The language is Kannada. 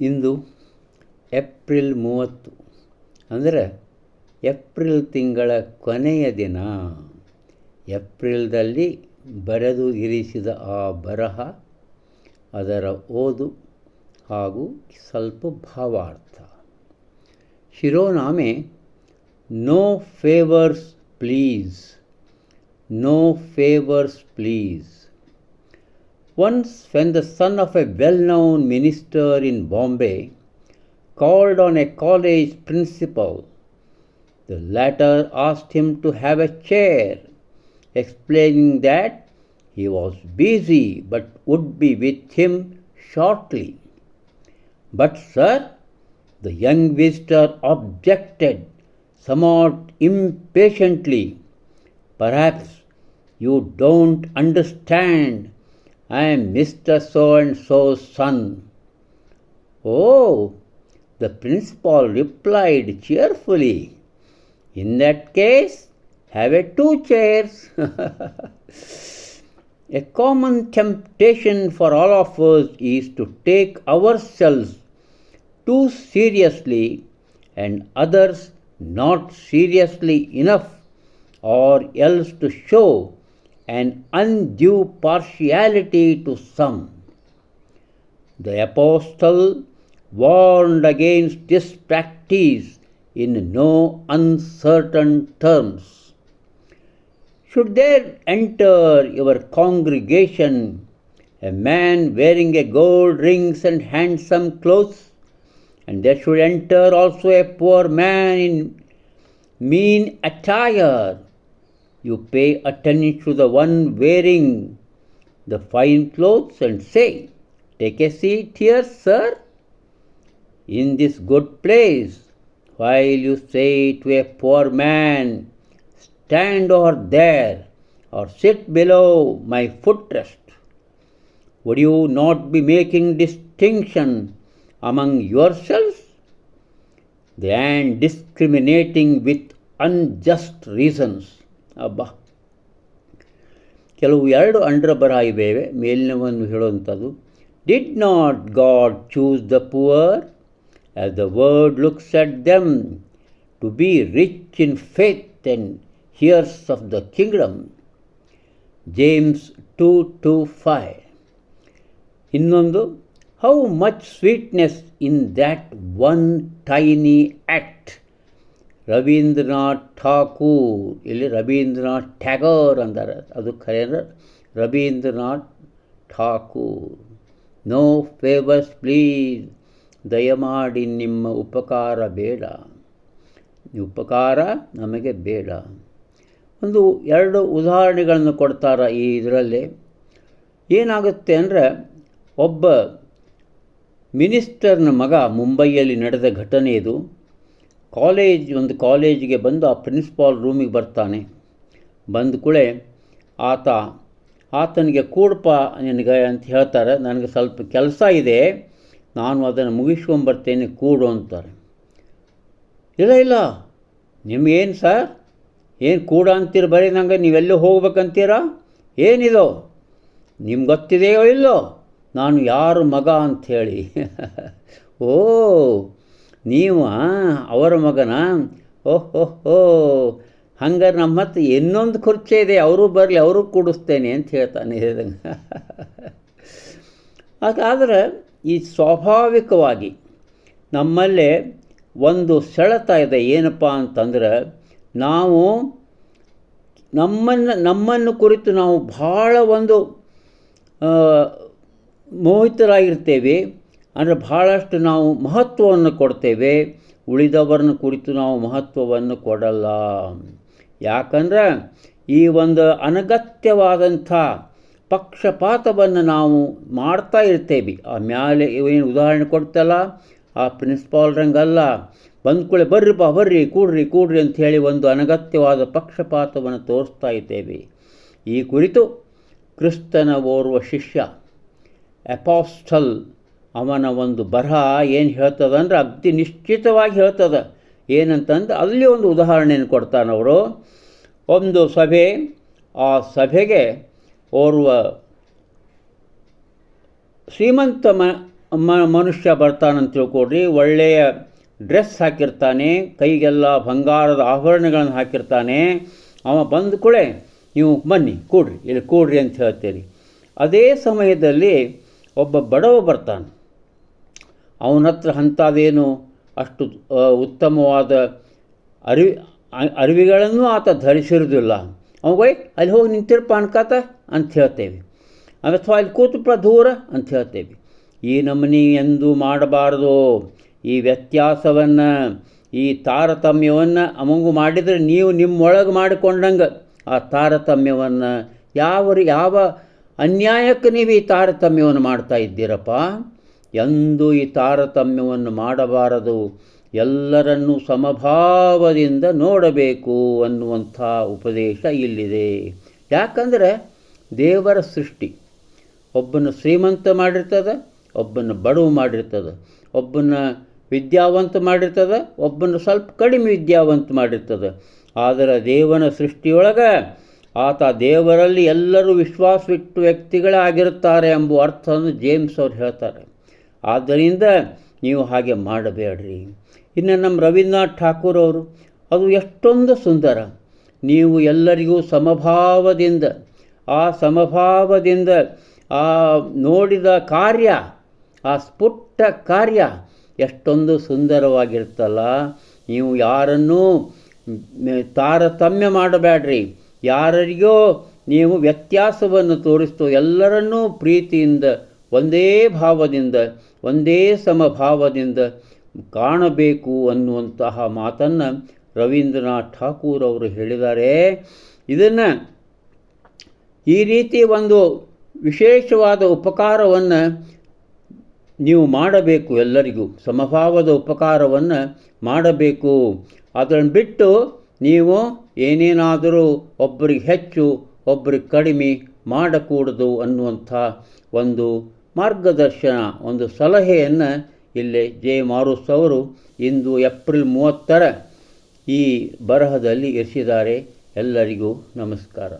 ಇಂದು ಏಪ್ರಿಲ್ ಮೂವತ್ತು, ಅಂದರೆ ಏಪ್ರಿಲ್ ತಿಂಗಳ ಕೊನೆಯ ದಿನ. ಏಪ್ರಿಲ್ದಲ್ಲಿ ಬರೆದು ಇರಿಸಿದ ಆ ಬರಹ ಅದರ ಓದು ಹಾಗೂ ಸ್ವಲ್ಪ ಭಾವಾರ್ಥ. ಶಿರೋನಾಮೆ no favours please no favours please Once, when the son of a well known minister in Bombay called on a college principal, the latter asked him to have a chair, explaining that he was busy but would be with him shortly. But, sir, the young visitor objected somewhat impatiently. Perhaps you don't understand. I am Mr. So and so's son. Oh, the principal replied cheerfully. In that case, have a two chairs. a common temptation for all of us is to take ourselves too seriously and others not seriously enough, or else to show an undue partiality to some. The apostle warned against this practice in no uncertain terms. Should there enter your congregation a man wearing a gold rings and handsome clothes, and there should enter also a poor man in mean attire, you pay attention to the one wearing the fine clothes and say, Take a seat here, sir, in this good place, while you say to a poor man, Stand over there, or sit below my footrest. Would you not be making distinction among yourselves? than discriminating with unjust reasons. ಅಬ್ಬಾ ಕೆಲವು ಎರಡು ಅಂಡ್ರ ಬರಹ ಇವೆ ಮೇಲಿನವನ್ನು ಹೇಳುವಂಥದ್ದು did not God choose the poor as the world looks at them to be rich in faith and heirs of the kingdom James two two five ಇನ್ನೊಂದು how much sweetness in that one tiny act Rabindranath Thakur ಇಲ್ಲಿ ರವೀಂದ್ರನಾಥ್ ಟ್ಯಾಗೋರ್ ಅಂತಾರೆ. ಅದು ಖರೆ Rabindranath Thakur no favours please ದಯಮಾಡಿ ನಿಮ್ಮ ಉಪಕಾರ ಬೇಡ. ಉಪಕಾರ ನಮಗೆ ಬೇಡ. ಒಂದು ಎರಡು ಉದಾಹರಣೆಗಳನ್ನು ಕೊಡ್ತಾರೆ ಈ ಇದರಲ್ಲಿ. ಏನಾಗುತ್ತೆ ಅಂದರೆ ಒಬ್ಬ ಮಿನಿಸ್ಟರ್ನ ಮಗ ಮುಂಬೈಯಲ್ಲಿ ನಡೆದ ಘಟನೆ ಇದು. ಕಾಲೇಜ್, ಒಂದು ಕಾಲೇಜಿಗೆ ಬಂದು ಆ ಪ್ರಿನ್ಸಿಪಾಲ್ ರೂಮಿಗೆ ಬರ್ತಾನೆ. ಬಂದ ಕೂಡಲೇ ಆತ, ಆತನಿಗೆ ಕೂಡಪ್ಪ ನಿನಗೆ ಅಂತ ಹೇಳ್ತಾರೆ. ನನಗೆ ಸ್ವಲ್ಪ ಕೆಲಸ ಇದೆ. ನಾನು ಅದನ್ನು ಮುಗಿಸ್ಕೊಂಬರ್ತೇನೆ ಕೂಡು ಅಂತಾರೆ. ಇಲ್ಲ ಇಲ್ಲ. ನಿಮಗೇನು ಸರ್? ಏನು ಕೂಡ ಅಂತೀರ ಬರೀ ನಂಗೆ? ನೀವೆಲ್ಲೂ ಹೋಗ್ಬೇಕಂತೀರಾ? ಏನಿದೋ? ನಿಮ್ಗೆ ಗೊತ್ತಿದೆಯೋ ಇಲ್ಲೋ? ನಾನು ಯಾರು ಮಗ ಅಂಥೇಳಿ. ಓ, ನೀವು ಅವರ ಮಗನ? ಓ ಹಂಗಾರೆ ನಮ್ಮ ಹತ್ರ ಇನ್ನೊಂದು ಖರ್ಚೆ ಇದೆ, ಅವರು ಬರಲಿ, ಅವರು ಕೂಡಿಸ್ತೇನೆ ಅಂತ ಹೇಳ್ತಾನೆ ಹೇಳಿದಂಗೆ. ಆದರೆ ಈ ಸ್ವಾಭಾವಿಕವಾಗಿ ನಮ್ಮಲ್ಲೇ ಒಂದು ಸೆಳೆತ ಇದೆ, ಏನಪ್ಪ ಅಂತಂದ್ರೆ ನಾವು ನಮ್ಮನ್ನು ನಮ್ಮನ್ನು ಕುರಿತು ನಾವು ಭಾಳ ಒಂದು ಮೋಹಿತರಾಗಿರ್ತೇವೆ ಅಂದರೆ ಭಾಳಷ್ಟು ನಾವು ಮಹತ್ವವನ್ನು ಕೊಡ್ತೇವೆ. ಉಳಿದವರನ್ನು ಕುರಿತು ನಾವು ಮಹತ್ವವನ್ನು ಕೊಡಲ್ಲ. ಯಾಕಂದ್ರೆ ಈ ಒಂದು ಅನಗತ್ಯವಾದಂಥ ಪಕ್ಷಪಾತವನ್ನು ನಾವು ಮಾಡ್ತಾ ಇರ್ತೇವೆ. ಆ ಮ್ಯಾಲೆ ಏನು ಉದಾಹರಣೆ ಕೊಡ್ತಲ್ಲ, ಆ ಪ್ರಿನ್ಸಿಪಾಲ್ರಂಗಲ್ಲ ಬಂದ್ಕೊಳ್ಳೆ ಬರ್ರಿಪ್ಪ, ಬರ್ರಿ, ಕೂಡ್ರಿ ಕೂಡ್ರಿ ಅಂಥೇಳಿ ಒಂದು ಅನಗತ್ಯವಾದ ಪಕ್ಷಪಾತವನ್ನು ತೋರಿಸ್ತಾ ಇದ್ದೇವೆ. ಈ ಕುರಿತು ಕ್ರಿಸ್ತನ ಓರ್ವ ಶಿಷ್ಯ ಅಪಾಸ್ಟಲ್ ಅವನ ಒಂದು ಬರಹ ಏನು ಹೇಳ್ತದೆ ಅಂದ್ರೆ ಅಗ್ದಿ ನಿಶ್ಚಿತವಾಗಿ ಹೇಳ್ತದೆ. ಏನಂತಂದು ಅಲ್ಲಿ ಒಂದು ಉದಾಹರಣೆಯನ್ನು ಕೊಡ್ತಾನವರು ಒಂದು ಸಭೆ, ಆ ಸಭೆಗೆ ಓರ್ವ ಶ್ರೀಮಂತ ಮ, ಮ- ಮನುಷ್ಯ ಬರ್ತಾನಂತ ತಿಳ್ಕೊಡ್ರಿ ಒಳ್ಳೆಯ ಡ್ರೆಸ್ ಹಾಕಿರ್ತಾನೆ, ಕೈಗೆಲ್ಲ ಬಂಗಾರದ ಆಭರಣಗಳನ್ನು ಹಾಕಿರ್ತಾನೆ. ಅವ ಬಂದ ಕೂಡಲೇ ನೀವು ಬನ್ನಿ, ಕೂಡ್ರಿ, ಇಲ್ಲಿ ಕೂಡ್ರಿ ಅಂತ ಹೇಳ್ತೀರಿ. ಅದೇ ಸಮಯದಲ್ಲಿ ಒಬ್ಬ ಬಡವ ಬರ್ತಾನೆ. ಅವನ ಹತ್ರ ಅಂಥದ್ದೇನು ಅಷ್ಟು ಉತ್ತಮವಾದ ಅರಿವಿ ಅರಿವಿಗಳನ್ನು ಆತ ಧರಿಸಿರೋದಿಲ್ಲ ಅವಾಗ ಅಲ್ಲಿ ಹೋಗಿ ನಿಂತಿರಪ್ಪ ಅನ್ಕಾತ ಅಂತ ಹೇಳ್ತೇವೆ. ಅಥವಾ ಅಲ್ಲಿ ಕೂತುಪ್ಪ ದೂರ ಅಂತ ಹೇಳ್ತೇವೆ. ಈ ನಮನಿ ಎಂದು ಮಾಡಬಾರದು. ಈ ವ್ಯತ್ಯಾಸವನ್ನು, ಈ ತಾರತಮ್ಯವನ್ನು ಅಮಂಗು ಮಾಡಿದರೆ ನೀವು ನಿಮ್ಮೊಳಗೆ ಮಾಡಿಕೊಂಡಂಗೆ ಆ ತಾರತಮ್ಯವನ್ನು ಯಾವ ಯಾವ ಅನ್ಯಾಯಕ್ಕೆ ನೀವು ಈ ತಾರತಮ್ಯವನ್ನು ಮಾಡ್ತಾ ಇದ್ದೀರಪ್ಪ. ಎಂದೂ ಈ ತಾರತಮ್ಯವನ್ನು ಮಾಡಬಾರದು. ಎಲ್ಲರನ್ನೂ ಸಮಭಾವದಿಂದ ನೋಡಬೇಕು ಅನ್ನುವಂಥ ಉಪದೇಶ ಇಲ್ಲಿದೆ. ಯಾಕಂದರೆ ದೇವರ ಸೃಷ್ಟಿ ಒಬ್ಬನ ಶ್ರೀಮಂತ ಮಾಡಿರ್ತದೆ, ಒಬ್ಬನ ಬಡವ ಮಾಡಿರ್ತದೆ, ಒಬ್ಬನ ವಿದ್ಯಾವಂತ ಮಾಡಿರ್ತದೆ, ಒಬ್ಬನ ಸ್ವಲ್ಪ ಕಡಿಮೆ ವಿದ್ಯಾವಂತ ಮಾಡಿರ್ತದೆ. ಆದರೆ ದೇವನ ಸೃಷ್ಟಿಯೊಳಗೆ ಆತ ದೇವರಲ್ಲಿ ಎಲ್ಲರೂ ವಿಶ್ವಾಸವಿಟ್ಟು ವ್ಯಕ್ತಿಗಳೇ ಆಗಿರುತ್ತಾರೆ ಎಂಬ ಅರ್ಥವನ್ನು ಜೇಮ್ಸ್ ಅವರು ಹೇಳ್ತಾರೆ. ಆದ್ದರಿಂದ ನೀವು ಹಾಗೆ ಮಾಡಬೇಡ್ರಿ. ಇನ್ನು ನಮ್ಮ ರವೀಂದ್ರನಾಥ್ ಠಾಕೂರ್ ಅವರು, ಅದು ಎಷ್ಟೊಂದು ಸುಂದರ. ನೀವು ಎಲ್ಲರಿಗೂ ಸಮಭಾವದಿಂದ, ಆ ಸಮಭಾವದಿಂದ, ಆ ನೋಡಿದ ಕಾರ್ಯ, ಆ ಸ್ಫುಟ್ಟ ಕಾರ್ಯ ಎಷ್ಟೊಂದು ಸುಂದರವಾಗಿರ್ತಲ್ಲ ನೀವು ಯಾರನ್ನೂ ತಾರತಮ್ಯ ಮಾಡಬೇಡ್ರಿ. ಯಾರಿಗೋ ನೀವು ವ್ಯತ್ಯಾಸವನ್ನು ತೋರಿಸ್ತು, ಎಲ್ಲರನ್ನೂ ಪ್ರೀತಿಯಿಂದ, ಒಂದೇ ಭಾವದಿಂದ, ಒಂದೇ ಸಮಭಾವದಿಂದ ಕಾಣಬೇಕು ಅನ್ನುವಂತಹ ಮಾತನ್ನು ರವೀಂದ್ರನಾಥ್ ಠಾಕೂರ್ ಅವರು ಹೇಳಿದ್ದಾರೆ. ಇದನ್ನು ಈ ರೀತಿ ಒಂದು ವಿಶೇಷವಾದ ಉಪಕಾರವನ್ನು ನೀವು ಮಾಡಬೇಕು ಎಲ್ಲರಿಗೂ, ಸಮಭಾವದ ಉಪಕಾರವನ್ನು ಮಾಡಬೇಕು. ಅದನ್ನು ಬಿಟ್ಟು ನೀವು ಏನೇನಾದರೂ ಒಬ್ಬರಿಗೆ ಹೆಚ್ಚು, ಒಬ್ಬರಿಗೆ ಕಡಿಮೆ ಮಾಡಕೂಡದು ಅನ್ನುವಂಥ ಒಂದು ಮಾರ್ಗದರ್ಶನ, ಒಂದು ಸಲಹೆಯನ್ನು ಇಲ್ಲಿ ಜೆ. ಮಾರುಸ್ ಅವರು ಇಂದು ಏಪ್ರಿಲ್ ಮೂವತ್ತರ ಈ ಬರಹದಲ್ಲಿ ಇರಿಸಿದ್ದಾರೆ. ಎಲ್ಲರಿಗೂ ನಮಸ್ಕಾರ.